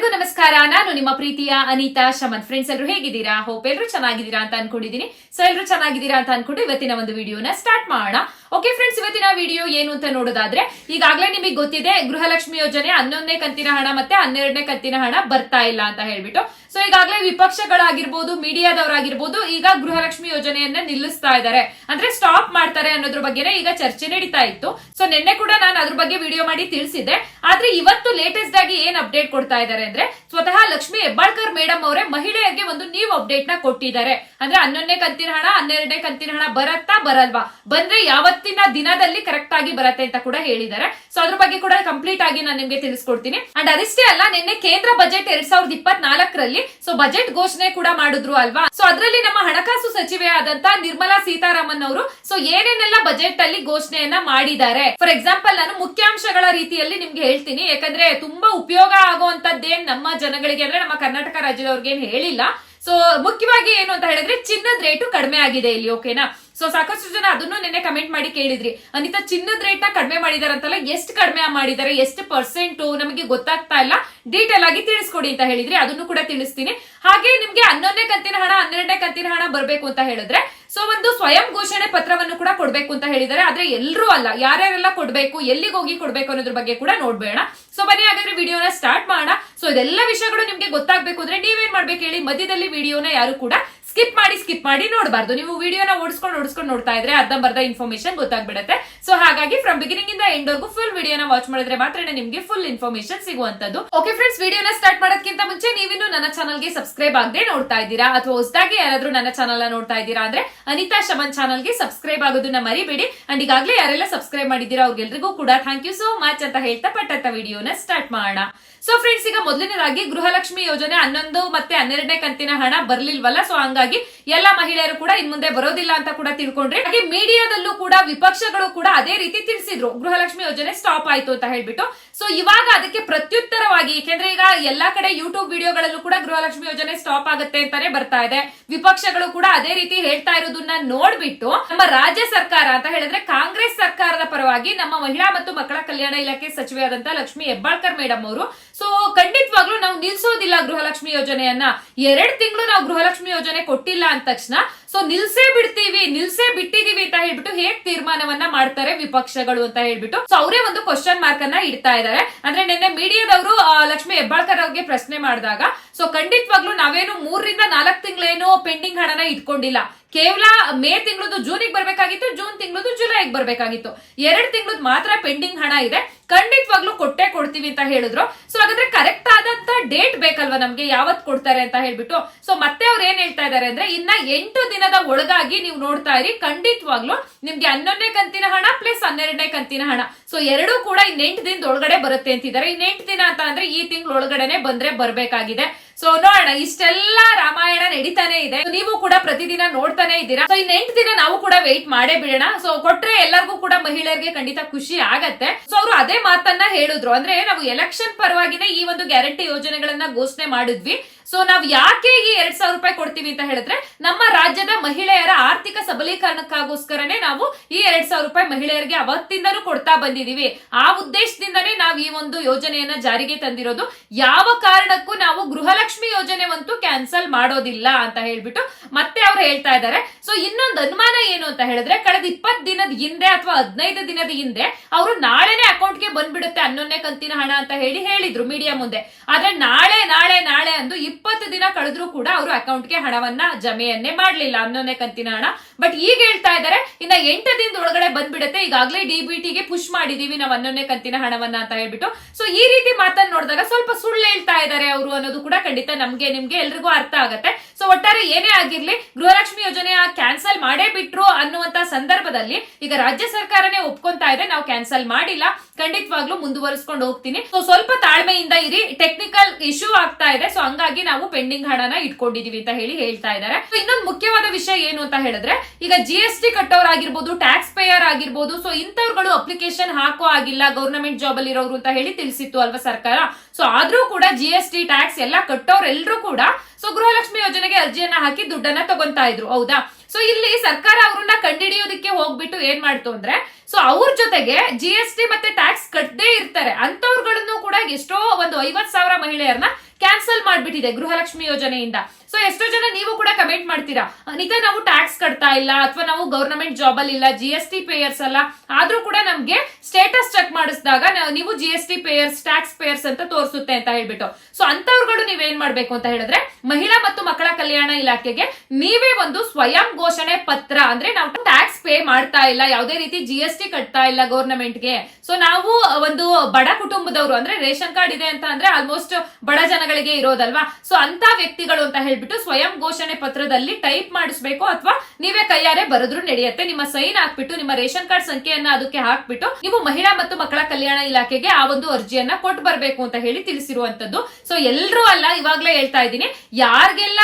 ಎಲ್ರಿಗೂ ನಮಸ್ಕಾರ ನಾನು ನಿಮ್ಮ ಪ್ರೀತಿಯ ಅನಿತಾ ಶಮನ್. ಫ್ರೆಂಡ್ಸ್ ಎಲ್ಲರೂ ಹೇಗಿದ್ದೀರಾ? ಹೋಪ್ ಎಲ್ಲರೂ ಚೆನ್ನಾಗಿದ್ದೀರಾ ಅಂತ ಅನ್ಕೊಂಡಿದ್ದೀನಿ. ಸೊ ಎಲ್ಲರೂ ಚೆನ್ನಾಗಿದ್ದೀರಾ ಅಂತ ಅನ್ಕೊಂಡು ಇವತ್ತಿನ ಒಂದು ವಿಡಿಯೋನ ಸ್ಟಾರ್ಟ್ ಮಾಡೋಣ. ಓಕೆ ಫ್ರೆಂಡ್ಸ್ ಇವತ್ತಿನ ವಿಡಿಯೋ ಏನು ಅಂತ ನೋಡೋದಾದ್ರೆ, ಈಗಾಗಲೇ ನಿಮಗೆ ಗೊತ್ತಿದೆ, ಗೃಹಲಕ್ಷ್ಮಿ ಯೋಜನೆ ಹನ್ನೊಂದನೇ ಕಂತಿನ ಹಣ ಮತ್ತೆ ಹನ್ನೆರಡನೇ ಕಂತಿನ ಹಣ ಬರ್ತಾ ಇಲ್ಲ ಅಂತ ಹೇಳ್ಬಿಟ್ಟು. ಸೊ ಈಗಾಗಲೇ ವಿಪಕ್ಷಗಳಾಗಿರ್ಬೋದು, ಮೀಡಿಯಾದವರಾಗಿರ್ಬೋದು, ಈಗ ಗೃಹಲಕ್ಷ್ಮಿ ಯೋಜನೆಯನ್ನ ನಿಲ್ಲಿಸ್ತಾ ಇದ್ದಾರೆ. ಅಂದ್ರೆ ಸ್ಟಾಪ್ ಮಾಡ್ತಾರೆ ಅನ್ನೋದ್ರ ಬಗ್ಗೆನೇ ಈಗ ಚರ್ಚೆ ನಡೀತಾ ಇತ್ತು. ಸೊ ನಿನ್ನೆ ಕೂಡ ನಾನು ಅದ್ರ ಬಗ್ಗೆ ವಿಡಿಯೋ ಮಾಡಿ ತಿಳಿಸಿದೆ ಆದ್ರೆ ಇವತ್ತು ಲೇಟೆಸ್ಟ್ ಆಗಿ ಏನ್ ಅಪ್ಡೇಟ್ ಕೊಡ್ತಾ ಇದ್ದಾರೆ ಅಂದ್ರೆ ಸ್ವತಃ ಲಕ್ಷ್ಮಿ ಹೆಬ್ಬಾಳ್ಕರ್ ಮೇಡಮ್ ಅವರೇ ಮಹಿಳೆಯರಿಗೆ ಒಂದು ನ್ಯೂ ಅಪ್ಡೇಟ್ನ ಕೊಟ್ಟಿದ್ದಾರೆ. ಅಂದ್ರೆ ಹನ್ನೊಂದನೇ ಕಂತಿನ ಹಣ, ಹನ್ನೆರಡನೇ ಕಂತಿನ ಹಣ ಬರತ್ತಾ ಬರಲ್ವಾ? ಬಂದ್ರೆ ಯಾವತ್ತಿನ ದಿನದಲ್ಲಿ ಕರೆಕ್ಟ್ ಆಗಿ ಬರತ್ತೆ ಅಂತ ಕೂಡ ಹೇಳಿದ್ದಾರೆ. ಸೊ ಅದ್ರ ಬಗ್ಗೆ ಕೂಡ ಕಂಪ್ಲೀಟ್ ಆಗಿ ನಾನು ನಿಮ್ಗೆ ತಿಳಿಸ್ಕೊಡ್ತೀನಿ. ಅಂಡ್ ಅದಷ್ಟೇ ಅಲ್ಲ, ನಿನ್ನೆ ಕೇಂದ್ರ ಬಜೆಟ್ ಎರಡ್ ಸಾವಿರದ ಇಪ್ಪತ್ನಾಲ್ಕರಲ್ಲಿ ಸೊ ಬಜೆಟ್ ಘೋಷಣೆ ಕೂಡ ಮಾಡಿದ್ರು ಅಲ್ವಾ? ಸೊ ಅದರಲ್ಲಿ ನಮ್ಮ ಹಣಕಾಸು ಸಚಿವೆ ಆದಂತ ನಿರ್ಮಲಾ ಸೀತಾರಾಮನ್ ಅವರು ಸೊ ಏನೇನೆಲ್ಲ ಬಜೆಟ್ ಅಲ್ಲಿ ಘೋಷಣೆಯನ್ನ ಮಾಡಿದ್ದಾರೆ? ಫಾರ್ ಎಕ್ಸಾಂಪಲ್ ನಾನು ಮುಖ್ಯಾಂಶಗಳ ರೀತಿಯಲ್ಲಿ ನಿಮ್ಗೆ ಹೇಳ್ತೀನಿ. ಯಾಕಂದ್ರೆ ತುಂಬಾ ಉಪಯೋಗ ಆಗುವಂತದ್ದೇನ್ ನಮ್ಮ ಜನಗಳಿಗೆ ಅಂದ್ರೆ ನಮ್ಮ ಕರ್ನಾಟಕ ರಾಜ್ಯದವ್ರಿಗೆ ಏನ್ ಹೇಳಿಲ್ಲ. ಸೊ ಮುಖ್ಯವಾಗಿ ಏನು ಅಂತ ಹೇಳಿದ್ರೆ ಚಿನ್ನದ ರೇಟು ಕಡಿಮೆ ಆಗಿದೆ ಇಲ್ಲಿ ಓಕೆನಾ ಸೊ ಸಾಕಷ್ಟು ಜನ ಅದನ್ನು ನಿನ್ನೆ ಕಮೆಂಟ್ ಮಾಡಿ ಕೇಳಿದ್ರಿ. ಅನಿತಾ, ಚಿನ್ನದ ರೇಟ್ನ ಕಡಿಮೆ ಮಾಡಿದಾರಂತಲ್ಲ, ಎಷ್ಟು ಕಡಿಮೆ ಮಾಡಿದ್ದಾರೆ ಎಷ್ಟು ಪರ್ಸೆಂಟ್ ನಮಗೆ ಗೊತ್ತಾಗ್ತಾ ಇಲ್ಲ. ಡೀಟೇಲ್ ಆಗಿ ತಿಳಿಸ್ಕೊಡಿ ಅಂತ ಹೇಳಿದ್ರಿ, ಅದನ್ನು ಕೂಡ ತಿಳಿಸ್ತೀನಿ. ಹಾಗೆ ನಿಮ್ಗೆ ಹನ್ನೊಂದನೇ ಕಂತಿನ ಹಣ, ಹನ್ನೆರಡನೇ ಕಂತಿನ ಹಣ ಬರಬೇಕು ಅಂತ ಹೇಳಿದ್ರೆ ಸೊ ಒಂದು ಸ್ವಯಂ ಘೋಷಣೆ ಪತ್ರವನ್ನು ಕೂಡ ಕೊಡಬೇಕು ಅಂತ ಹೇಳಿದ್ದಾರೆ. ಆದ್ರೆ ಎಲ್ಲರೂ ಅಲ್ಲ, ಯಾರ್ಯಾರೆಲ್ಲ ಕೊಡಬೇಕು ಎಲ್ಲಿಗೆ ಹೋಗಿ ಕೊಡಬೇಕು ಅನ್ನೋದ್ರ ಬಗ್ಗೆ ಕೂಡ ನೋಡ್ಬೇಡ. ಸೊ ಬನ್ನಿ, ಹಾಗಾದ್ರೆ ವಿಡಿಯೋನ ಸ್ಟಾರ್ಟ್ ಮಾಡೋಣ. ಸೊ ಇದೆಲ್ಲ ವಿಷಯಗಳು ನಿಮ್ಗೆ ಗೊತ್ತಾಗಬೇಕು ಅಂದ್ರೆ ನೀವೇನ್ ಮಾಡ್ಬೇಕು ಹೇಳಿ ಮಧ್ಯದಲ್ಲಿ ವಿಡಿಯೋನ ಯಾರು ಕೂಡ ಸ್ಕಿಪ್ ಮಾಡಿ ಸ್ಕಿಪ್ ಮಾಡಿ ನೋಡಬಾರ್ದು. ನೀವು ವಿಡಿಯೋನ ಓಡಿಸ್ಕೊಂಡು ಓಡಿಸ್ಕೊಂಡು ನೋಡ್ತಾ ಇದ್ರೆ ಅರ್ಧಂಬರ್ಧ ಇನ್ಫಾರ್ಮೇಶನ್ ಗೊತ್ತಾಗ್ಬಿಡುತ್ತೆ. ಸೊ ಹಾಗಾಗಿ ಫ್ರಮ್ ಬಿಗಿನಿಂಗ್ ಇಂದ ಎಂಡ್ ವರ್ಗು ಫುಲ್ ವಿಡಿಯೋನ ವಾಚ್ ಮಾಡಿದ್ರೆ ಮಾತ್ರ ನಿಮ್ಗೆ ಫುಲ್ ಇನ್ಫಾರ್ಮೇಶನ್ ಸಿಗುವಂತದ್ದು ಓಕೆ ಫ್ರೆಂಡ್ಸ್ ವಿಡಿಯೋನ ಸ್ಟಾರ್ಟ್ ಮಾಡೋದಕ್ಕಿಂತ ಮುಂಚೆ ನೀವಿನ್ನು ನನ್ನ ಚಾನಲ್ಗೆ ಸಬ್ಸ್ಕ್ರೈಬ್ ಆಗದೆ ನೋಡ್ತಾ ಇದ್ದೀರಾ? ಅಥವಾ ಹೊಸದಾಗಿ ಯಾರಾದ್ರೂ ನನ್ನ ಚಾನಲ್ ನೋಡ್ತಾ ಇದ್ದೀರಾ ಅಂದ್ರೆ ಅನಿತಾ ಶಮನ್ ಚಾನಲ್ಗೆ ಸಬ್ಸ್ಕ್ರೈಬ್ ಆಗೋದನ್ನ ಮರಿಬೇಡಿ. ಅಂಡ್ ಈಗಾಗಲೇ ಯಾರೆಲ್ಲ ಸಬ್ಸ್ಕ್ರೈಬ್ ಮಾಡಿದ್ದೀರಾ ಅವ್ರಿಗೆಲ್ರಿಗೂ ಕೂಡ ಥ್ಯಾಂಕ್ ಯು ಸೋ ಮಚ್ ಅಂತ ಹೇಳ್ತಾ ಪಟ್ಟಂತ ವಿಡಿಯೋನ ಸ್ಟಾರ್ಟ್ ಮಾಡೋಣ. ಸೊ ಫ್ರೆಂಡ್ಸ್ ಈಗ ಮೊದಲನೇದಾಗಿ ಗೃಹಲಕ್ಷ್ಮಿ ಯೋಜನೆ ಹನ್ನೊಂದು ಮತ್ತೆ ಹನ್ನೆರಡನೇ ಕಂತಿನ ಹಣ ಬರ್ಲಿಲ್ವಲ್ಲ? ಸೊ ಹಂಗಾಗಿ ಎಲ್ಲ ಮಹಿಳೆಯರು ಕೂಡ ಇನ್ ಮುಂದೆ ಬರೋದಿಲ್ಲ ಅಂತ ಕೂಡ ತಿಳ್ಕೊಂಡ್ರೆ. ಹಾಗೆ ಮೀಡಿಯಾದಲ್ಲೂ ಕೂಡ ವಿಪಕ್ಷಗಳು ಕೂಡ ಅದೇ ರೀತಿ ತಿಳಿಸಿದ್ರು. ಗೃಹಲಕ್ಷ್ಮಿ ಯೋಜನೆ ಸ್ಟಾಪ್ ಆಯ್ತು ಅಂತ ಹೇಳ್ಬಿಟ್ಟು. ಸೊ ಇವಾಗ ಅದಕ್ಕೆ ಪ್ರತ್ಯುತ್ತರವಾಗಿ, ಏಕೆಂದ್ರೆ ಈಗ ಎಲ್ಲಾ ಕಡೆ ಯೂಟ್ಯೂಬ್ ವಿಡಿಯೋಗಳಲ್ಲೂ ಕೂಡ ಗೃಹಲಕ್ಷ್ಮಿ ಯೋಜನೆ ಸ್ಟಾಪ್ ಆಗುತ್ತೆ ಅಂತಾನೆ ಬರ್ತಾ ಇದೆ. ವಿಪಕ್ಷಗಳು ಕೂಡ ಅದೇ ರೀತಿ ಹೇಳ್ತಾ ಇರೋದನ್ನ ನೋಡ್ಬಿಟ್ಟು, ನಮ್ಮ ರಾಜ್ಯ ಸರ್ಕಾರ ಅಂತ ಹೇಳಿದ್ರೆ ಕಾಂಗ್ರೆಸ್ ಸರ್ಕಾರದ ಪರವಾಗಿ ನಮ್ಮ ಮಹಿಳಾ ಮತ್ತು ಮಕ್ಕಳ ಕಲ್ಯಾಣ ಇಲಾಖೆ ಸಚಿವೆಯಾದಂತಹ ಲಕ್ಷ್ಮಿ ಹೆಬ್ಬಾಳ್ಕರ್ ಮೇಡಮ್ ಅವರು ಸೊ ಖಂಡಿತವಾಗ್ಲೂ ನಾವು ನಿಲ್ಸೋದಿಲ್ಲ ಗೃಹಲಕ್ಷ್ಮಿ ಯೋಜನೆಯನ್ನ. ಎರಡ್ ತಿಂಗಳು ನಾವು ಗೃಹಲಕ್ಷ್ಮಿ ಯೋಜನೆ ಕೊಟ್ಟಿಲ್ಲ ಅಂದ ತಕ್ಷಣ ಸೊ ನಿಲ್ಸೇ ಬಿಡ್ತೀವಿ, ನಿಲ್ಸೇ ಬಿಟ್ಟಿದೀವಿ ಅಂತ ಹೇಳ್ಬಿಟ್ಟು ಹೇಗ್ ತೀರ್ಮಾನವನ್ನ ಮಾಡ್ತಾರೆ ವಿಪಕ್ಷಗಳು ಅಂತ ಹೇಳ್ಬಿಟ್ಟು. ಸೊ ಅವರೇ ಒಂದು ಕ್ವಶನ್ ಮಾರ್ಕ್ ಅನ್ನ ಇಡ್ತಾ ಇದ್ದಾರೆ ಅಂದ್ರೆ ನಿನ್ನೆ ಮೀಡಿಯಾದವರು ಲಕ್ಷ್ಮಿ ಹೆಬ್ಬಾಳ್ಕರ್ ಅವ್ರಿಗೆ ಪ್ರಶ್ನೆ ಮಾಡಿದಾಗ ಸೊ ಖಂಡಿತವಾಗ್ಲೂ ನಾವೇನು ಮೂರರಿಂದ ನಾಲ್ಕು ತಿಂಗಳೇನು ಪೆಂಡಿಂಗ್ ಹಣನ ಇಟ್ಕೊಂಡಿಲ್ಲ. ಕೇವಲ ಮೇ ತಿಂಗಳದು ಜೂನಿಗೆ ಬರಬೇಕಾಗಿತ್ತು, ಜೂನ್ ತಿಂಗಳದು ಜುಲೈಗೆ ಬರಬೇಕಾಗಿತ್ತು. ಎರಡು ತಿಂಗಳದ್ದು ಮಾತ್ರ ಪೆಂಡಿಂಗ್ ಹಣ ಇದೆ. ಖಂಡಿತವಾಗ್ಲೂ ಕೊಟ್ಟೆ ಕೊಡ್ತೀವಿ ಅಂತ ಹೇಳಿದ್ರು. ಸೊ ಹಾಗಾದ್ರೆ ಕರೆಕ್ಟ್ ಆದಂತ ಡೇಟ್ ಬೇಕಲ್ವಾ ನಮ್ಗೆ? ಯಾವತ್ ಕೊಡ್ತಾರೆ ಅಂತ ಹೇಳ್ಬಿಟ್ಟು. ಸೊ ಮತ್ತೆ ಅವ್ರು ಏನ್ ಹೇಳ್ತಾ ಇದಾರೆ ಅಂದ್ರೆ, ಇನ್ನ ಎಂಟು ದಿನದ ಒಳಗಾಗಿ ನೀವು ನೋಡ್ತಾ ಇರಿ. ಖಂಡಿತವಾಗ್ಲೂ ನಿಮ್ಗೆ ಹನ್ನೊಂದನೇ ಕಂತಿನ ಹಣ ಪ್ಲಸ್ ಹನ್ನೆರಡನೇ ಕಂತಿನ ಹಣ. ಸೊ ಎರಡೂ ಕೂಡ ಇನ್ನೆಂಟು ದಿನದ ಒಳಗಡೆ ಬರುತ್ತೆ ಅಂತಿದ್ದಾರೆ. ಇನ್ನೆಂಟು ದಿನ ಅಂತ ಅಂದ್ರೆ ಈ ತಿಂಗಳ ಒಳಗಡೆನೆ ಬಂದ್ರೆ ಬರ್ಬೇಕಾಗಿದೆ. ಸೊ ನೋಡೋಣ, ಇಷ್ಟೆಲ್ಲ ರಾಮಾಯಣ ನಡೀತಾನೆ ಇದೆ. ನೀವು ಕೂಡ ಪ್ರತಿದಿನ ನೋಡ್ತಾನೆ ಇದ್ದೀರಾ? ಸೊ ಇನ್ನೆಂಟು ದಿನ ನಾವು ಕೂಡ ವೆಯ್ಟ್ ಮಾಡೇ ಬಿಡೋಣ. ಸೊ ಕೊಟ್ರೆ ಎಲ್ಲರಿಗೂ ಕೂಡ ಮಹಿಳೆಯರಿಗೆ ಖಂಡಿತ ಖುಷಿ ಆಗತ್ತೆ. ಸೊ ಅವರು ಅದೇ ಮಾತನ್ನ ಹೇಳಿದ್ರು. ಅಂದ್ರೆ, ನಾವು ಎಲೆಕ್ಷನ್ ಪರವಾಗಿನೇ ಈ ಒಂದು ಗ್ಯಾರಂಟಿ ಯೋಜನೆಗಳನ್ನ ಘೋಷಣೆ ಮಾಡಿದ್ವಿ. ಸೊ ನಾವು ಯಾಕೆ ಈ ಎರಡ್ ಸಾವಿರ ರೂಪಾಯಿ ಕೊಡ್ತೀವಿ ಅಂತ ಹೇಳಿದ್ರೆ, ನಮ್ಮ ರಾಜ್ಯದ ಮಹಿಳೆಯರ ಆರ್ಥಿಕ ಸಬಲೀಕರಣಕ್ಕಾಗೋಸ್ಕರನೇ ನಾವು ಈ ಎರಡ್ ಸಾವಿರ ರೂಪಾಯಿ ಮಹಿಳೆಯರಿಗೆ ಅವತ್ತಿಂದನೂ ಕೊಡ್ತಾ ಬಂದಿದೀವಿ. ಆ ಉದ್ದೇಶದಿಂದನೇ ನಾವು ಈ ಒಂದು ಯೋಜನೆಯನ್ನ ಜಾರಿಗೆ ತಂದಿರೋದು. ಯಾವ ಕಾರಣಕ್ಕೂ ನಾವು ಗೃಹಲಕ್ಷ್ಮಿ ಯೋಜನೆ ಅಂತೂ ಕ್ಯಾನ್ಸಲ್ ಮಾಡೋದಿಲ್ಲ ಅಂತ ಹೇಳ್ಬಿಟ್ಟು ಮತ್ತೆ ಅವ್ರು ಹೇಳ್ತಾ ಇದ್ದಾರೆ. ಸೊ ಇನ್ನೊಂದು ಅನುಮಾನ ಏನು ಅಂತ ಹೇಳಿದ್ರೆ, ಕಳೆದ ಇಪ್ಪತ್ ದಿನದ ಹಿಂದೆ ಅಥವಾ ಹದಿನೈದು ದಿನದ ಹಿಂದೆ ಅವರು ನಾಳೆನೆ ಅಕೌಂಟ್ಗೆ ಬಂದ್ಬಿಡುತ್ತೆ ಹನ್ನೊಂದನೇ ಕಂತಿನ ಹಣ ಅಂತ ಹೇಳಿ ಹೇಳಿದ್ರು ಮೀಡಿಯಾ ಮುಂದೆ. ಆದ್ರೆ ನಾಳೆ ನಾಳೆ ನಾಳೆ ಅಂದು ಇಪ್ಪತ್ತು ದಿನ ಕಳೆದ್ರೂ ಕೂಡ ಅವರು ಅಕೌಂಟ್ಗೆ ಹಣವನ್ನ ಜಮೆಯನ್ನೇ ಮಾಡಲಿಲ್ಲ ಹನ್ನೊಂದನೇ ಕಂತಿನ ಹಣ. ಬಟ್ ಈಗ ಹೇಳ್ತಾ ಇದ್ದಾರೆ ಇನ್ನ ಎಂಟು ದಿನದ ಒಳಗಡೆ ಬಂದ್ಬಿಡುತ್ತೆ. ಈಗಾಗಲೇ ಡಿಬಿಟಿಗೆ ಪುಷ್ ಮಾಡಿದೀವಿ ನಾವು ಹನ್ನೊಂದನೇ ಕಂತಿನ ಹಣವನ್ನ ಅಂತ ಹೇಳ್ಬಿಟ್ಟು. ಸೊ ಈ ರೀತಿ ಮಾತನ್ನ ನೋಡಿದಾಗ ಸ್ವಲ್ಪ ಸುಳ್ಳು ಹೇಳ್ತಾ ಇದ್ದಾರೆ ಅವರು ಅನ್ನೋದು ಕೂಡ ಖಂಡಿತ ನಮ್ಗೆ, ನಿಮ್ಗೆ ಎಲ್ರಿಗೂ ಅರ್ಥ ಆಗುತ್ತೆ. ಸೊ ಒಟ್ಟಾರೆ ಏನೇ ಆಗಿರ್ಲಿ, ಗೃಹಲಕ್ಷ್ಮಿ ಯೋಜನೆಯ ಕ್ಯಾನ್ಸಲ್ ಮಾಡೇ ಬಿಟ್ರು ಅನ್ನುವಂತ ಸಂದರ್ಭದಲ್ಲಿ ಈಗ ರಾಜ್ಯ ಸರ್ಕಾರನೇ ಒಪ್ಕೊಂತಾ ಇದೆ, ನಾವು ಕ್ಯಾನ್ಸಲ್ ಮಾಡಿಲ್ಲ. ಖಂಡಿತವಾಗ್ಲೂ ಮುಂದುವರಿಸ್ಕೊಂಡು ಹೋಗ್ತೀನಿ. ಸೊ ಸ್ವಲ್ಪ ತಾಳ್ಮೆಯಿಂದ ಇರಿ ಟೆಕ್ನಿಕಲ್ ಇಶ್ಯೂ ಆಗ್ತಾ ಇದೆ. ಸೊ ಹಂಗಾಗಿ ನಾವು ಪೆಂಡಿಂಗ್ ಹಣನ ಇಟ್ಕೊಂಡಿದೀವಿ ಅಂತ ಹೇಳಿ ಹೇಳ್ತಾ ಇದ್ದಾರೆ. ಇನ್ನೊಂದು ಮುಖ್ಯವಾದ ವಿಷಯ ಏನು ಅಂತ ಹೇಳಿದ್ರೆ, ಈಗ ಜಿ ಎಸ್ ಟಿ ಕಟ್ಟೋರಾಗಿರ್ಬೋದು ಟ್ಯಾಕ್ಸ್ ಪೇಯರ್ ಆಗಿರ್ಬೋದು ಸೊ ಇಂಥವ್ರುಗಳು ಅಪ್ಲಿಕೇಶನ್ ಹಾಕೋ ಆಗಿಲ್ಲ ಗೌರ್ಮೆಂಟ್ ಜಾಬ್ ಅಲ್ಲಿ ಇರೋರು ಅಂತ ಹೇಳಿ ತಿಳಿಸಿತ್ತು ಅಲ್ವಾ ಸರ್ಕಾರ. ಸೊ ಆದ್ರೂ ಕೂಡ ಜಿ ಎಸ್ ಟಿ ಟ್ಯಾಕ್ಸ್ ಎಲ್ಲ ಕಟ್ಟೋರೆಲ್ಲರೂ ಕೂಡ ಸೊ ಗೃಹಲಕ್ಷ್ಮಿ ಯೋಜನೆಗೆ ಅರ್ಜಿಯನ್ನ ಹಾಕಿ ದುಡ್ಡನ್ನ ತಗೊಂತಾ ಇದ್ರು, ಹೌದಾ? ಸೊ ಇಲ್ಲಿ ಸರ್ಕಾರ ಅವ್ರನ್ನ ಕಂಡಿಡಿಯೋದಕ್ಕೆ ಹೋಗ್ಬಿಟ್ಟು ಏನ್ ಮಾಡ್ತು ಅಂದ್ರೆ ಸೊ ಅವ್ರ ಜೊತೆಗೆ ಜಿ ಎಸ್ ಟಿ ಮತ್ತೆ ಟ್ಯಾಕ್ಸ್ ಕಟ್ಟದೇ ಇರ್ತಾರೆ. ಅಂತವ್ರುಗಳನ್ನು ಕೂಡ ಎಷ್ಟೋ ಒಂದು ಐವತ್ ಸಾವಿರ ಮಹಿಳೆಯರನ್ನ ಕ್ಯಾನ್ಸಲ್ ಮಾಡ್ಬಿಟ್ಟಿದೆ ಗೃಹಲಕ್ಷ್ಮಿ ಯೋಜನೆಯಿಂದ. ಸೊ ಎಷ್ಟೋ ಜನ ನೀವು ಕೂಡ ಕಮೆಂಟ್ ಮಾಡ್ತೀರಾ? ಅನಿತಾ ನಾವು ಟ್ಯಾಕ್ಸ್ ಕಟ್ತಾ ಇಲ್ಲ, ಅಥವಾ ನಾವು ಗವರ್ನಮೆಂಟ್ ಜಾಬ್ ಅಲ್ಲಿ ಇಲ್ಲ ಜಿ ಎಸ್ ಟಿ ಪೇಯರ್ಸ್ ಅಲ್ಲ, ಆದ್ರೂ ಕೂಡ ನಮ್ಗೆ ಸ್ಟೇಟಸ್ ಚೆಕ್ ಮಾಡಿಸಿದಾಗ ನೀವು G S T payers tax payers ಅಂತ ತೋರಿಸುತ್ತೆ ಅಂತ ಹೇಳ್ಬಿಟ್ಟು. ಸೊ ಅಂತವ್ರುಗಳು ನೀವೇನ್ ಮಾಡ್ಬೇಕು ಅಂತ ಹೇಳಿದ್ರೆ, ಮಹಿಳಾ ಮತ್ತು ಮಕ್ಕಳ ಕಲ್ಯಾಣ ಇಲಾಖೆಗೆ ನೀವೇ ಒಂದು ಸ್ವಯಂ ಘೋಷಣೆ ಪತ್ರ, ಅಂದ್ರೆ ನಾವು ಟ್ಯಾಕ್ಸ್ ಪೇ ಮಾಡ್ತಾ ಇಲ್ಲ, ಯಾವುದೇ ರೀತಿ ಜಿ ಎಸ್ ಟಿ ಕಟ್ತಾ ಇಲ್ಲ ಗೌರ್ನಮೆಂಟ್ಗೆ ಸೊ ನಾವು ಒಂದು ಬಡ ಕುಟುಂಬದವರು, ಅಂದ್ರೆ ರೇಷನ್ ಕಾರ್ಡ್ ಇದೆ ಅಂತ ಅಂದ್ರೆ ಆಲ್ಮೋಸ್ಟ್ ಬಡ ಜನಗಳಿಗೆ ಇರೋದಲ್ವಾ? ಸೊ ಅಂತ ವ್ಯಕ್ತಿಗಳು ಅಂತ ಹೇಳ್ಬಿಟ್ಟು ಸ್ವಯಂ ಘೋಷಣೆ ಪತ್ರದಲ್ಲಿ ಟೈಪ್ ಮಾಡಿಸ್ಬೇಕು ಅಥವಾ ನೀವೇ ಕೈಯಾರೆ ಬರೆದ್ರು ನಡೆಯುತ್ತೆ. ನಿಮ್ಮ ಸೈನ್ ಹಾಕ್ಬಿಟ್ಟು, ನಿಮ್ಮ ರೇಷನ್ ಕಾರ್ಡ್ ಸಂಖ್ಯೆಯನ್ನ ಅದಕ್ಕೆ ಹಾಕ್ಬಿಟ್ಟು, ನೀವು ಮಹಿಳಾ ಮತ್ತು ಮಕ್ಕಳ ಕಲ್ಯಾಣ ಇಲಾಖೆಗೆ ಆ ಒಂದು ಅರ್ಜಿಯನ್ನ ಕೊಟ್ಟು ಬರಬೇಕು ಅಂತ ಹೇಳಿ ತಿಳಿಸಿರುವಂತದ್ದು. ಸೊ ಎಲ್ಲರೂ ಅಲ್ಲ, ಇವಾಗ್ಲೇ ಹೇಳ್ತಾ ಇದ್ದೀನಿ. ಯಾರಿಗೆಲ್ಲ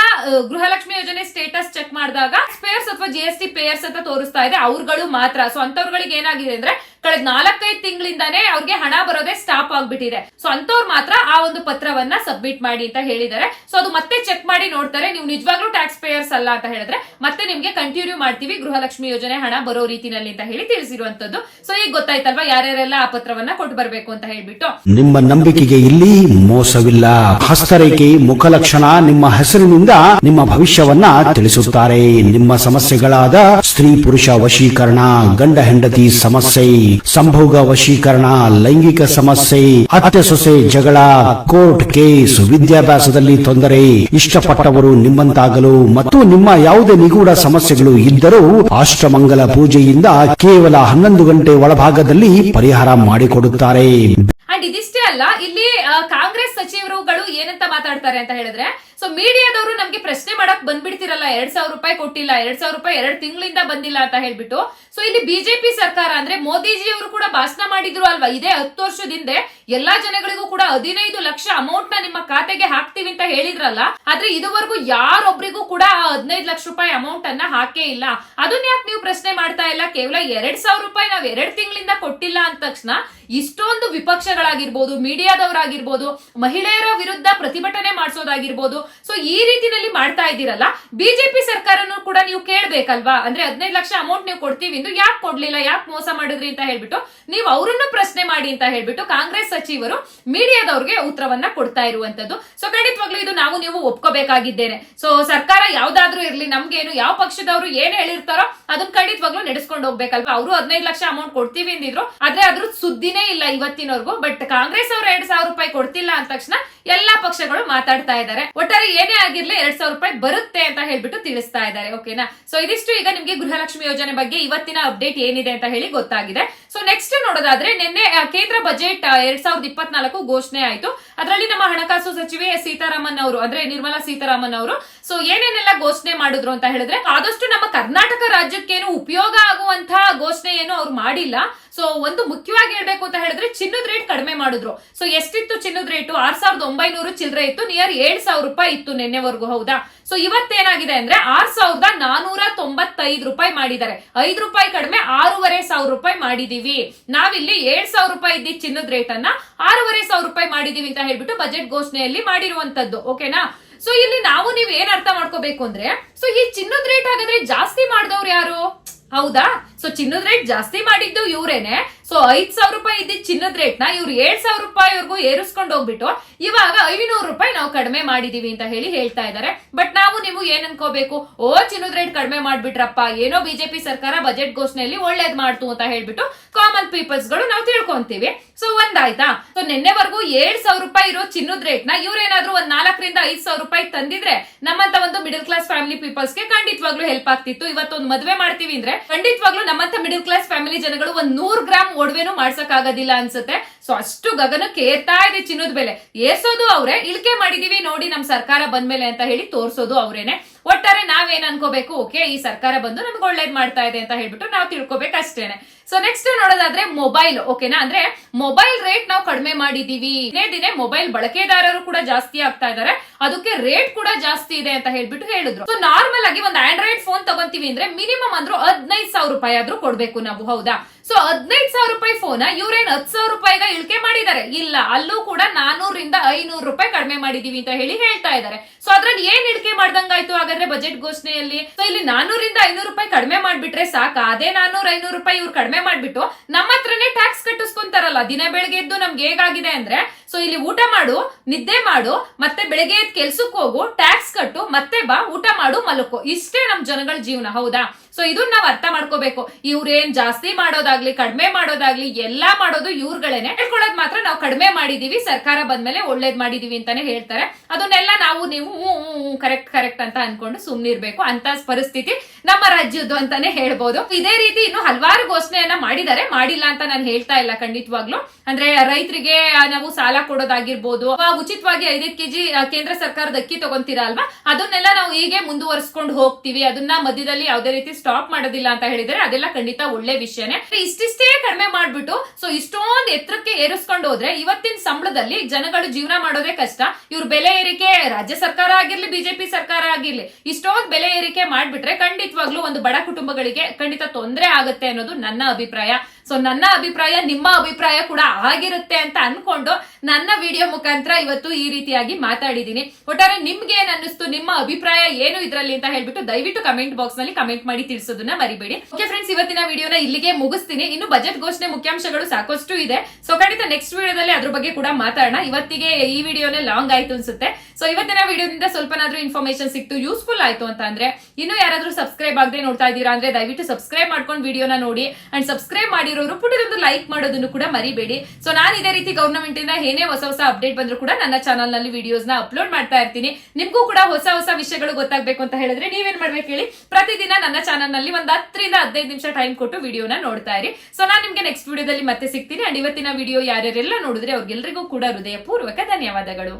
ಗೃಹಲಕ್ಷ್ಮಿ ಯೋಜನೆ ಸ್ಟೇಟಸ್ ಚೆಕ್ ಮಾಡಿದಾಗ ಪೇಯರ್ಸ್ ಅಥವಾ ಜಿ ಎಸ್ ಟಿ ಪೇಯರ್ಸ್ ಅಂತ ತೋರಿಸ್ತಾ ಇದೆ, ಅವ್ರುಗಳು ಮಾತ್ರ. ಸೊ ಅಂತವ್ರುಗಳಿಗೆ ಏನಾಗಿದೆ ಅಂದ್ರೆ, ಕಳೆದ ನಾಲ್ಕೈದು ತಿಂಗಳಿಂದಾನೇ ಅವ್ರಿಗೆ ಹಣ ಬರೋದೇ ಸ್ಟಾಪ್ ಆಗ್ಬಿಟ್ಟಿದೆ. ಸೊ ಅಂತವ್ರು ಮಾತ್ರ ಆ ಒಂದು ಪತ್ರವನ್ನ ಸಬ್ಮಿಟ್ ಮಾಡಿ ಅಂತ ಹೇಳಿದ್ದಾರೆ. ಸೊ ಅದು ಮತ್ತೆ ಚೆಕ್ ಮಾಡಿ ನೋಡ್ತಾರೆ. ನೀವು ನಿಜವಾಗ್ಲೂ ಟ್ಯಾಕ್ಸ್ ಪೇಯರ್ಸ್ ಅಲ್ಲ ಅಂತ ಹೇಳಿದ್ರೆ, ಮತ್ತೆ ನಿಮ್ಗೆ ಕಂಟಿನ್ಯೂ ಮಾಡ್ತೀವಿ. ಗೃಹಲಕ್ಷ್ಮಿ ಯೋಜನೆ ಹಣ ಬರೋ ರೀತಿನಲ್ಲಿ ಅಂತ ಹೇಳಿ ತಿಳಿಸಿರುವಂತದ್ದು ಸೊ ಈಗ ಗೊತ್ತಾಯ್ತಲ್ವಾ ಯಾರ್ಯಾರೆಲ್ಲ ಆ ಪತ್ರವನ್ನ ಕೊಟ್ಟು ಬರಬೇಕು ಅಂತ ಹೇಳ್ಬಿಟ್ಟು? ನಿಮ್ಮ ನಂಬಿಕೆಗೆ ಇಲ್ಲಿ ಮೋಸವಿಲ್ಲ. ಹಸ್ತರೇಖೆ ಮುಖಲಕ್ಷಣ ನಿಮ್ಮ ಹೆಸರಿನಿಂದ ನಿಮ್ಮ ಭವಿಷ್ಯವನ್ನ ತಿಳಿಸುತ್ತಾರೆ. ನಿಮ್ಮ ಸಮಸ್ಯೆಗಳಾದ ಸ್ತ್ರೀ ಪುರುಷ ವಶೀಕರಣ, ಗಂಡ ಹೆಂಡತಿ ಸಮಸ್ಯೆ, ಸಂಭೋಗ ವಶೀಕರಣ, ಲೈಂಗಿಕ ಸಮಸ್ಯೆ ಅತ್ತೆ ಸೊಸೆ ಜಗಳ, ಕೋರ್ಟ್ ಕೇಸ್, ವಿದ್ಯಾಭ್ಯಾಸದಲ್ಲಿ ತೊಂದರೆ, ಇಷ್ಟಪಟ್ಟವರು ನಿಮ್ಮಂತಾಗಲು ಮತ್ತು ನಿಮ್ಮ ಯಾವುದೇ ನಿಗೂಢ ಸಮಸ್ಯೆಗಳು ಇದ್ದರೂ ಅಷ್ಟಮಂಗಲ ಪೂಜೆಯಿಂದ ಕೇವಲ ಹನ್ನೊಂದು ಗಂಟೆ ಒಳಭಾಗದಲ್ಲಿ ಪರಿಹಾರ ಮಾಡಿಕೊಡುತ್ತಾರೆ. ಅಂಡ್ ಇದಿಷ್ಟೇ ಅಲ್ಲ, ಇಲ್ಲಿ ಕಾಂಗ್ರೆಸ್ ಸಚಿವರುಗಳು ಏನಂತ ಮಾತಾಡ್ತಾರೆ ಅಂತ ಹೇಳಿದ್ರೆ ಸೊ ಮೀಡಿಯಾದವರು ನಮ್ಗೆ ಪ್ರಶ್ನೆ ಮಾಡಕ್ ಬಂದ್ಬಿಡ್ತಿರಲ್ಲ, ಎರಡ್ ಸಾವಿರ ರೂಪಾಯಿ ಕೊಟ್ಟಿಲ್ಲ, ಎರಡ್ ಸಾವಿರ ರೂಪಾಯಿ ಎರಡ್ ತಿಂಗಳಿಂದ ಬಂದಿಲ್ಲ ಅಂತ ಹೇಳ್ಬಿಟ್ಟು. ಸೊ ಇಲ್ಲಿ ಬಿಜೆಪಿ ಸರ್ಕಾರ ಅಂದ್ರೆ ಮೋದಿಜಿ ಅವರು ಕೂಡ ಭಾಷಣ ಮಾಡಿದ್ರು ಅಲ್ವಾ? ಇದೇ ಹತ್ತು ವರ್ಷದಿಂದ ಎಲ್ಲಾ ಜನಗಳಿಗೂ ಕೂಡ ಹದಿನೈದು ಲಕ್ಷ ಅಮೌಂಟ್ನ ನಿಮ್ಮ ಖಾತೆಗೆ ಹಾಕ್ತಿವಿ ಅಂತ ಹೇಳಿದ್ರಲ್ಲ, ಆದ್ರೆ ಇದುವರೆಗೂ ಯಾರೊಬ್ರಿಗೂ ಕೂಡ ಆ ಹದಿನೈದು ಲಕ್ಷ ರೂಪಾಯಿ ಅಮೌಂಟ್ ಅನ್ನ ಹಾಕೇ ಇಲ್ಲ. ಅದನ್ನ ಯಾಕೆ ನೀವು ಪ್ರಶ್ನೆ ಮಾಡ್ತಾ ಇಲ್ಲ? ಕೇವಲ ಎರಡ್ ಸಾವಿರ ರೂಪಾಯಿ ನಾವ್ ಎರಡ್ ತಿಂಗಳಿಂದ ಕೊಟ್ಟಿಲ್ಲ ಅಂದ ತಕ್ಷಣ ಇಷ್ಟೊಂದು ವಿಪಕ್ಷಗಳಾಗಿರ್ಬೋದು ಮೀಡಿಯಾದವರಾಗಿರ್ಬೋದು ಮಹಿಳೆಯರ ವಿರುದ್ಧ ಪ್ರತಿಭಟನೆ ಮಾಡಿಸೋದಾಗಿರ್ಬೋದು ಸೊ ಈ ರೀತಿನಲ್ಲಿ ಮಾಡ್ತಾ ಇದ್ದೀರಲ್ಲ, ಬಿಜೆಪಿ ಸರ್ಕಾರನೂ ಕೂಡ ನೀವು ಕೇಳ್ಬೇಕಲ್ವಾ? ಅಂದ್ರೆ ಹದಿನೈದು ಲಕ್ಷ ಅಮೌಂಟ್ ನೀವು ಕೊಡ್ತೀವಿ ಎಂದು ಯಾಕೆ ಕೊಡ್ಲಿಲ್ಲ, ಯಾಕೆ ಮೋಸ ಮಾಡಿದ್ರಿ ಅಂತ ಹೇಳ್ಬಿಟ್ಟು ನೀವು ಅವರನ್ನು ಪ್ರಶ್ನೆ ಮಾಡಿ ಅಂತ ಹೇಳ್ಬಿಟ್ಟು ಕಾಂಗ್ರೆಸ್ ಸಚಿವರು ಮೀಡಿಯಾದವ್ರಿಗೆ ಉತ್ತರವನ್ನ ಕೊಡ್ತಾ ಇರುವಂತದ್ದು ಸೊ ಖಂಡಿತವಾಗ್ಲೂ ಇದು ನಾವು ನೀವು ಒಪ್ಕೋಬೇಕಾಗಿದ್ದೇನೆ. ಸೊ ಸರ್ಕಾರ ಯಾವ್ದಾದ್ರೂ ಇರ್ಲಿ, ನಮ್ಗೇನು, ಯಾವ ಪಕ್ಷದವರು ಏನ್ ಹೇಳಿರ್ತಾರೋ ಅದನ್ನ ಖಂಡಿತವಾಗ್ಲೂ ನಡೆಸ್ಕೊಂಡು ಹೋಗ್ಬೇಕಲ್ವಾ? ಅವರು ಹದಿನೈದು ಲಕ್ಷ ಅಮೌಂಟ್ ಕೊಡ್ತೀವಿ ಅಂದಿದ್ರು, ಆದ್ರೆ ಅದ್ರ ಸುದ್ದಿನೇ ಇಲ್ಲ ಇವತ್ತಿನವರೆಗೂ. ಬಟ್ ಕಾಂಗ್ರೆಸ್ ಅವರು ಎರಡ್ ಸಾವಿರ ರೂಪಾಯಿ ಕೊಡ್ತಿಲ್ಲ ಅಂದ ತಕ್ಷಣ ಎಲ್ಲಾ ಪಕ್ಷಗಳು ಮಾತಾಡ್ತಾ ಇದ್ದಾರೆ. ಒಟ್ಟಾರೆ ಏನೇ ಆಗಿರ್ಲಿ ಎರಡ್ ಸಾವಿರ ರೂಪಾಯಿ ಬರುತ್ತೆ ಅಂತ ಹೇಳ್ಬಿಟ್ಟು ತಿಳಿಸ್ತಾ ಇದ್ದಾರೆ ಓಕೆನಾ ಸೊ ಇದಿಷ್ಟು ಈಗ ನಿಮ್ಗೆ ಗೃಹಲಕ್ಷ್ಮಿ ಯೋಜನೆ ಬಗ್ಗೆ ಇವತ್ತಿನ ಅಪ್ಡೇಟ್ ಏನಿದೆ ಅಂತ ಹೇಳಿ ಗೊತ್ತಾಗಿದೆ. ಸೊ ನೆಕ್ಸ್ಟ್ ನೋಡೋದಾದ್ರೆ ನಿನ್ನೆ ಕೇಂದ್ರ ಬಜೆಟ್ ಎರಡ್ ಸಾವಿರದ ಇಪ್ಪತ್ನಾಲ್ಕು ಘೋಷಣೆ ಆಯ್ತು. ಅದರಲ್ಲಿ ನಮ್ಮ ಹಣಕಾಸು ಸಚಿವೆ ಸೀತಾರಾಮನ್ ಅವರು, ಅಂದ್ರೆ ನಿರ್ಮಲಾ ಸೀತಾರಾಮನ್ ಅವರು ಸೊ ಏನೇನೆಲ್ಲ ಘೋಷಣೆ ಮಾಡಿದ್ರು ಅಂತ ಹೇಳಿದ್ರೆ, ಆದಷ್ಟು ನಮ್ಮ ಕರ್ನಾಟಕ ರಾಜ್ಯಕ್ಕೇನು ಉಪಯೋಗ ಆಗುವಂತಹ ಘೋಷಣೆ ಏನು ಅವ್ರು ಮಾಡಿಲ್ಲ. ಸೊ ಒಂದು ಮುಖ್ಯವಾಗಿ ಹೇಳ್ಬೇಕು ಅಂತ ಹೇಳಿದ್ರೆ ಚಿನ್ನದ ರೇಟ್ ಕಡಿಮೆ ಮಾಡಿದ್ರು. ಸೊ ಎಷ್ಟಿತ್ತು ಚಿನ್ನದ ರೇಟು ಆರ್ ಸಾವಿರದ ಒಂಬೈನೂರು ಚಿಲ್ಲರೆ ಇತ್ತು ನಿಯರ್ ಏಳ್ ಸಾವಿರ ರೂಪಾಯಿ ಇತ್ತು ನಿನ್ನೆವರೆಗೂ, ಹೌದಾ? ಸೊ ಇವತ್ತೇನಾಗಿದೆ ಅಂದ್ರೆ ಆರ್ ಸಾವಿರದ ನಾನೂರ ತೊಂಬತ್ತೈದು ರೂಪಾಯಿ ಮಾಡಿದ್ದಾರೆ. ಐದು ರೂಪಾಯಿ ಕಡಿಮೆ, ಆರೂವರೆ ಸಾವಿರ ರೂಪಾಯಿ ಮಾಡಿದೀವಿ. ನಾವಿಲ್ಲಿ ಏಳ್ ಸಾವಿರ ರೂಪಾಯಿ ಇದ್ದಿ ಚಿನ್ನದ ರೇಟ್ ಅನ್ನ, ಆರೂವರೆ ಸಾವಿರ ರೂಪಾಯಿ ಮಾಡಿದೀವಿ ಅಂತ ಹೇಳ್ಬಿಟ್ಟು ಬಜೆಟ್ ಘೋಷಣೆಯಲ್ಲಿ ಮಾಡಿರುವಂತದ್ದು ಓಕೆನಾ ಸೊ ಇಲ್ಲಿ ನಾವು ನೀವು ಏನ್ ಅರ್ಥ ಮಾಡ್ಕೋಬೇಕು ಅಂದ್ರೆ ಸೊ ಈ ಚಿನ್ನದ ರೇಟ್ ಹಾಗಾದ್ರೆ ಜಾಸ್ತಿ ಮಾಡಿದವ್ರು ಯಾರು? ಹೌದಾ? ಸೊ ಚಿನ್ನದ ರೇಟ್ ಜಾಸ್ತಿ ಮಾಡಿದ್ದು ಇವರೇನೆ. ಸೊ ಐದ್ ಸಾವಿರ ರೂಪಾಯಿ ಇದ್ದಿದ್ದ ಚಿನ್ನದ ರೇಟ್ನ ಇವ್ರು ಏಳ್ ಸಾವಿರ ರೂಪಾಯಿವರೆಗೂ ಏರಿಸ್ಕೊಂಡು ಹೋಗ್ಬಿಟ್ಟು ಇವಾಗ ಐನೂರು ರೂಪಾಯಿ ನಾವು ಕಡಿಮೆ ಮಾಡಿದೀವಿ ಅಂತ ಹೇಳಿ ಹೇಳ್ತಾ ಇದ್ದಾರೆ ಬಟ್ ನಾವು ನೀವು ಏನ್ ಅನ್ಕೋಬೇಕು? ಓ, ಚಿನ್ನದ ರೇಟ್ ಕಡಿಮೆ ಮಾಡ್ಬಿಟ್ರಪ್ಪ. ಏನೋ ಬಿಜೆಪಿ ಸರ್ಕಾರ ಬಜೆಟ್ ಘೋಷಣೆಯಲ್ಲಿ ಒಳ್ಳೇದ್ ಮಾಡ್ತು ಅಂತ ಹೇಳ್ಬಿಟ್ಟು ಕಾಮನ್ ಪೀಪಲ್ಸ್ಗಳು ನಾವು ತಿಳ್ಕೊಂತೀವಿ. ಸೊ ಒಂದಾಯ್ತಾ? ಸೊ ನಿನ್ನೆವರೆಗೂ ಏಳ್ ಸಾವಿರ ರೂಪಾಯಿ ಇರೋ ಚಿನ್ನದ ರೇಟ್ನ ಇವ್ರೇನಾದ್ರೂ ಒಂದ್ ನಾಲ್ಕರಿಂದ ಐದ್ ಸಾವಿರ ರೂಪಾಯಿ ತಂದಿದ್ರೆ ನಮ್ಮಂತ ಒಂದು ಮಿಡಲ್ ಕ್ಲಾಸ್ ಫ್ಯಾಮಿಲಿ ಪೀಪಲ್ಸ್ಗೆ ಖಂಡಿತವಾಗ್ಲೂ ಹೆಲ್ಪ್ ಆಗ್ತಿತ್ತು. ಇವತ್ತೊಂದು ಮದುವೆ ಮಾಡ್ತೀವಿ ಅಂದ್ರೆ ಖಂಡಿತವಾಗ್ಲೂ ನಮ್ಮಂತ ಮಿಡಲ್ ಕ್ಲಾಸ್ ಫ್ಯಾಮಿಲಿ ಜನಗಳು ಒಂದ್ ನೂರ್ ಗ್ರಾಮ್ ಒಡವೆನು ಮಾಡ್ಸಕ್ ಆಗೋದಿಲ್ಲ ಅನ್ಸುತ್ತೆ. ಸೊ ಅಷ್ಟು ಗಗನಕ್ಕೆ ಏರ್ತಾ ಇದೆ ಚಿನ್ನದ ಬೆಲೆ. ಏರ್ಸೋದು ಅವ್ರೆ, ಇಳಿಕೆ ಮಾಡಿದೀವಿ ನೋಡಿ ನಮ್ ಸರ್ಕಾರ ಬಂದ್ಮೇಲೆ ಅಂತ ಹೇಳಿ ತೋರ್ಸೋದು ಅವ್ರೇನೆ. ಒಟ್ಟಾರೆ ನಾವೇನ್ ಅನ್ಕೋಬೇಕು? ಓಕೆ, ಈ ಸರ್ಕಾರ ಬಂದು ನಮ್ಗೆ ಒಳ್ಳೇದ್ ಮಾಡ್ತಾ ಇದೆ ಅಂತ ಹೇಳ್ಬಿಟ್ಟು ನಾವು ತಿಳ್ಕೊಬೇಕು ಅಷ್ಟೇನೆ ಸೊ ನೆಕ್ಸ್ಟ್ ನೋಡೋದಾದ್ರೆ ಮೊಬೈಲ್, ಓಕೆನಾ? ಅಂದ್ರೆ ಮೊಬೈಲ್ ರೇಟ್ ನಾವು ಕಡಿಮೆ ಮಾಡಿದೀವಿ. ದಿನೇ ದಿನೇ ಮೊಬೈಲ್ ಬಳಕೆದಾರರು ಕೂಡ ಜಾಸ್ತಿ ಆಗ್ತಾ ಇದಾರೆ. ಅದಕ್ಕೆ ರೇಟ್ ಕೂಡ ಜಾಸ್ತಿ ಇದೆ ಅಂತ ಹೇಳ್ಬಿಟ್ಟು ಹೇಳಿದ್ರು. ಸೊ ನಾರ್ಮಲ್ ಆಗಿ ಒಂದು ಆಂಡ್ರಾಯ್ಡ್ ಫೋನ್ ತಗೊಂತೀವಿ ಅಂದ್ರೆ ಮಿನಿಮಮ್ ಅಂದ್ರೂ ಹದಿನೈದು ಸಾವಿರ ರೂಪಾಯಿ ಆದ್ರೂ ಕೊಡ್ಬೇಕು ನಾವು, ಹೌದಾ? ಸೊ ಹದಿನೈದು ಸಾವಿರ ರೂಪಾಯಿ ಫೋನ್ ಇವ್ರೇನು ಹತ್ತು ಸಾವಿರ ರೂಪಾಯಿಗ ಇಳಿಕೆ ಮಾಡಿದ್ದಾರೆ? ಇಲ್ಲ, ಅಲ್ಲೂ ಕೂಡ ನಾನೂರಿಂದ ಐನೂರು ರೂಪಾಯಿ ಕಡಿಮೆ ಮಾಡಿದೀವಿ ಅಂತ ಹೇಳಿ ಹೇಳ್ತಾ ಇದ್ದಾರೆ. ಸೊ ಅದ್ರಲ್ಲಿ ಏನ್ ಇಳಿಕೆ ಮಾಡ್ದಂಗಾಯ್ತು ಹಾಗಾದ್ರೆ ಬಜೆಟ್ ಘೋಷಣೆಯಲ್ಲಿ? ಸೊ ಇಲ್ಲಿ ನಾನೂರಿಂದ ಐನೂರು ರೂಪಾಯಿ ಕಡಿಮೆ ಮಾಡ್ಬಿಟ್ರೆ ಸಾಕು? ಅದೇ ನಾನೂರ, ಐನೂರು ರೂಪಾಯಿ ಇವ್ರು ಕಡಿಮೆ ಮಾಡ್ಬಿಟ್ಟು ನಮ್ಮ ಹತ್ರನೇ ಟ್ಯಾಕ್ಸ್ ಕಟ್ಟಿಸ್ಕೊಂತಾರಲ್ಲ, ದಿನ ಬೆಳಗ್ಗೆ ಎದ್ದು ನಮ್ಗೆ ಹೇಗಾಗಿದೆ ಅಂದ್ರೆ? ಸೊ ಇಲ್ಲಿ ಊಟ ಮಾಡು, ನಿದ್ದೆ ಮಾಡು, ಮತ್ತೆ ಬೆಳಗ್ಗೆ ಎದ್ದು ಕೆಲ್ಸಕ್ಕೆ ಹೋಗು ಟ್ಯಾಕ್ಸ್ ಕಟ್ಟು, ಮತ್ತೆ ಬಾ, ಊಟ ಮಾಡು, ಮಲಕು. ಇಷ್ಟೇ ನಮ್ ಜನಗಳ ಜೀವನ, ಹೌದಾ? ಸೊ ಇದನ್ನ ನಾವು ಅರ್ಥ ಮಾಡ್ಕೋಬೇಕು. ಇವ್ರೇನ್ ಜಾಸ್ತಿ ಮಾಡೋದಾಗ್ಲಿ, ಕಡಿಮೆ ಮಾಡೋದಾಗ್ಲಿ, ಎಲ್ಲಾ ಮಾಡೋದು ಇವ್ರುಗಳೇನೆ. ಹೇಳ್ಕೊಳ್ಳೋದ್ ಮಾತ್ರ ನಾವು ಕಡಿಮೆ ಮಾಡಿದೀವಿ, ಸರ್ಕಾರ ಬಂದ್ಮೇಲೆ ಒಳ್ಳೇದ್ ಮಾಡಿದೀವಿ ಅಂತಾನೆ ಹೇಳ್ತಾರೆ. ಅದನ್ನೆಲ್ಲ ನಾವು ನೀವು ಕರೆಕ್ಟ್ ಕರೆಕ್ಟ್ ಅಂತ ಅನ್ಕೊಂಡು ಸುಮ್ನಿರ್ಬೇಕು. ಅಂತ ಪರಿಸ್ಥಿತಿ ನಮ್ಮ ರಾಜ್ಯದ್ದು ಅಂತಾನೆ ಹೇಳ್ಬೋದು. ಇದೇ ರೀತಿ ಇನ್ನು ಹಲವಾರು ಘೋಷಣೆಯನ್ನ ಮಾಡಿದ್ದಾರೆ. ಮಾಡಿಲ್ಲ ಅಂತ ನಾನು ಹೇಳ್ತಾ ಇಲ್ಲ ಖಂಡಿತವಾಗ್ಲು. ಅಂದ್ರೆ ರೈತರಿಗೆ ನಾವು ಸಾಲ ಕೊಡೋದಾಗಿರ್ಬೋದು ಉಚಿತವಾಗಿ ಐದೈದು ಕೆಜಿ ಕೇಂದ್ರ ಸರ್ಕಾರದ ಅಕ್ಕಿ ತಗೊಂತೀರಾ ಅಲ್ವಾ? ಅದನ್ನೆಲ್ಲ ನಾವು ಹೀಗೆ ಮುಂದುವರಿಸ್ಕೊಂಡು ಹೋಗ್ತೀವಿ. ಅದನ್ನ ಮಧ್ಯದಲ್ಲಿ ಯಾವುದೇ ರೀತಿ ಸ್ಟಾಪ್ ಮಾಡೋದಿಲ್ಲ ಅಂತ ಹೇಳಿದ್ರೆ ಅದೆಲ್ಲ ಖಂಡಿತ ಒಳ್ಳೆ ವಿಷಯನೇ. ಇಷ್ಟಿಷ್ಟೇ ಕಡಿಮೆ ಮಾಡ್ಬಿಟ್ಟು ಸೊ ಇಷ್ಟೊಂದು ಎತ್ತರಕ್ಕೆ ಏರಿಸ್ಕೊಂಡು ಹೋದ್ರೆ ಇವತ್ತಿನ ಸಂಬಳದಲ್ಲಿ ಜನಗಳು ಜೀವನ ಮಾಡೋದೇ ಕಷ್ಟ. ಇವ್ರ ಬೆಲೆ ಏರಿಕೆ ರಾಜ್ಯ ಸರ್ಕಾರ ಆಗಿರ್ಲಿ, ಬಿಜೆಪಿ ಸರ್ಕಾರ ಆಗಿರ್ಲಿ, ಇಷ್ಟೊಂದು ಬೆಲೆ ಏರಿಕೆ ಮಾಡ್ಬಿಟ್ರೆ ಖಂಡಿತವಾಗ್ಲೂ ಒಂದು ಬಡ ಕುಟುಂಬಗಳಿಗೆ ಖಂಡಿತ ತೊಂದರೆ ಆಗುತ್ತೆ ಅನ್ನೋದು ನನ್ನ ಅಭಿಪ್ರಾಯ. ಸೊ ನನ್ನ ಅಭಿಪ್ರಾಯ, ನಿಮ್ಮ ಅಭಿಪ್ರಾಯ ಕೂಡ ಆಗಿರುತ್ತೆ ಅಂತ ಅನ್ಕೊಂಡು ನನ್ನ ವಿಡಿಯೋ ಮುಖಾಂತರ ಇವತ್ತು ಈ ರೀತಿಯಾಗಿ ಮಾತಾಡಿದೀನಿ ಒಟ್ಟಾರೆ ನಿಮ್ಗೆ ಏನ್ ಅನ್ನಿಸ್ತು, ನಿಮ್ಮ ಅಭಿಪ್ರಾಯ ಏನು ಇದ್ರಲ್ಲಿ ಅಂತ ಹೇಳ್ಬಿಟ್ಟು ದಯವಿಟ್ಟು ಕಮೆಂಟ್ ಬಾಕ್ಸ್ನಲ್ಲಿ ಕಮೆಂಟ್ ಮಾಡಿ ತಿಳಿಸೋದನ್ನ ಮರಿಬೇಡಿ. ಓಕೆ ಫ್ರೆಂಡ್ಸ್ ಇವತ್ತಿನ ವಿಡಿಯೋನ ಇಲ್ಲಿಗೆ ಮುಗಿಸ್ತೀನಿ. ಇನ್ನು ಬಜೆಟ್ ಘೋಷಣೆ ಮುಖ್ಯಾಂಶಗಳು ಸಾಕಷ್ಟು ಇದೆ. ಸೊ ಖಂಡಿತ ನೆಕ್ಸ್ಟ್ ವಿಡಿಯೋದಲ್ಲಿ ಅದ್ರ ಬಗ್ಗೆ ಕೂಡ ಮಾತಾಡೋಣ. ಇವತ್ತಿಗೆ ಈ ವಿಡಿಯೋನೇ ಲಾಂಗ್ ಆಯ್ತು ಅನ್ಸುತ್ತೆ. ಸೊ ಇವತ್ತಿನ ವಿಡಿಯೋದಿಂದ ಸ್ವಲ್ಪನಾದ್ರೂ ಇನ್ಫಾರ್ಮೇಶನ್ ಸಿಕ್ತು ಯೂಸ್ಫುಲ್ ಆಯ್ತು ಅಂತ ಅಂದ್ರೆ, ಇನ್ನು ಯಾರಾದ್ರೂ ಸಬ್ಸ್ಕ್ರೈಬ್ ಆಗದೆ ನೋಡ್ತಾ ಇದ್ದೀರಾ ಅಂದ್ರೆ ದಯವಿಟ್ಟು ಸಬ್ಸ್ಕ್ರೈಬ್ ಮಾಡ್ಕೊಂಡು ವಿಡಿಯೋನ ನೋಡಿ. ಅಂಡ್ ಸಬ್ಸ್ಕ್ರೈಬ್ ಮಾಡಿರೋರು ಪುಟದೊಂದು ಲೈಕ್ ಮಾಡೋದನ್ನು ಕೂಡ ಮರಿಬೇಡಿ. ಸೊ ನಾನು ಇದೇ ರೀತಿ ಗವರ್ನಮೆಂಟ್ ಇಂದ ಏನೇ ಹೊಸ ಹೊಸ ಅಪ್ಡೇಟ್ ಬಂದ್ರು ಕೂಡ ನನ್ನ ಚಾನಲ್ನಲ್ಲಿ ವಿಡಿಯೋಸ್ನ ಅಪ್ಲೋಡ್ ಮಾಡ್ತಾ ಇರ್ತೀನಿ. ನಿಮ್ಗೂ ಕೂಡ ಹೊಸ ಹೊಸ ವಿಷಯಗಳು ಗೊತ್ತಾಗ್ಬೇಕು ಅಂತ ಹೇಳಿದ್ರೆ ನೀವೇನ್ ಮಾಡ್ಬೇಕು ಹೇಳಿ? ಪ್ರತಿದಿನ ನನ್ನ ಚಾನಲ್ನಲ್ಲಿ ಒಂದ್ ಹತ್ತರಿಂದ ಹದಿನೈದು ನಿಮಿಷ ಟೈಮ್ ಕೊಟ್ಟು ವಿಡಿಯೋನ ನೋಡ್ತಾ ಇರಿ. ಸೊ ನಾನು ನಿಮ್ಗೆ ನೆಕ್ಸ್ಟ್ ವಿಡಿಯೋದಲ್ಲಿ ಮತ್ತೆ ಸಿಗ್ತೀನಿ. ಅಂಡ್ ಇವತ್ತಿನ ವಿಡಿಯೋ ಯಾರ್ಯಾರೆಲ್ಲ ನೋಡಿದ್ರೆ ಅವ್ರಿಗೆಲ್ಲರಿಗೂ ಕೂಡ ಹೃದಯಪೂರ್ವಕ ಧನ್ಯವಾದಗಳು.